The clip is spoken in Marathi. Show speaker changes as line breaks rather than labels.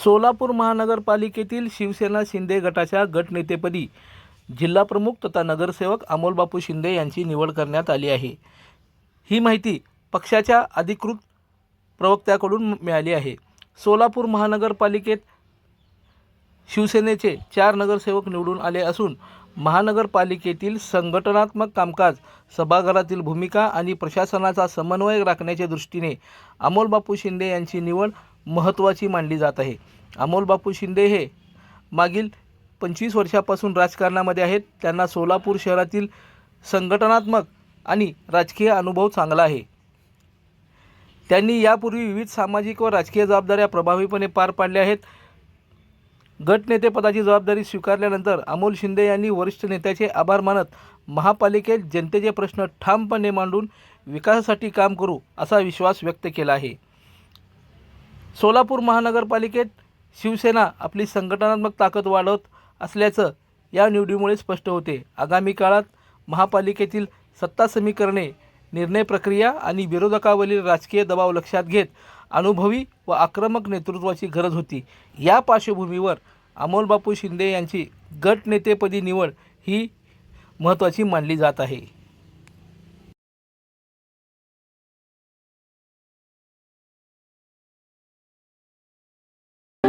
सोलापूर महानगरपालिकेतील शिवसेना शिंदे गटाच्या गटनेतेपदी जिल्हाप्रमुख तथा नगरसेवक अमोलबापू शिंदे यांची निवड करण्यात आली आहे. ही माहिती पक्षाच्या अधिकृत प्रवक्त्याकडून मिळाली आहे. सोलापूर महानगरपालिकेत शिवसेनेचे चार नगरसेवक निवडून आले असून महानगरपालिकेतील संघटनात्मक कामकाज सभागृहातील भूमिका आणि प्रशासनाचा समन्वय राखण्याच्या दृष्टीने अमोलबापू शिंदे यांची निवड महत्त्वाची मानली जात आहे. अमोलबापू शिंदे हे मागील पंचवीस वर्षापासून राजकारणामध्ये आहेत. त्यांना सोलापूर शहरातील संघटनात्मक आणि राजकीय अनुभव चांगला आहे. त्यांनी यापूर्वी विविध सामाजिक व राजकीय जबाबदाऱ्या प्रभावीपणे पार पाडल्या आहेत. गटनेतेपदाची जबाबदारी स्वीकारल्यानंतर अमोल शिंदे यांनी वरिष्ठ नेत्याचे आभार मानत महापालिकेत जनतेचे प्रश्न ठामपणे मांडून विकासासाठी काम करू असा विश्वास व्यक्त केला आहे. सोलापूर महानगरपालिकेत शिवसेना आपली संघटनात्मक ताकद वाढवत असल्याचं या निवडीमुळे स्पष्ट होते. आगामी काळात महापालिकेतील सत्ता समीकरणे निर्णय प्रक्रिया आणि विरोधकावरील राजकीय दबाव लक्षात घेत अनुभवी व आक्रमक नेतृत्वाची गरज होती. या पार्श्वभूमीवर अमोलबापू शिंदे यांची गटनेतेपदी निवड ही महत्त्वाची मानली जात आहे.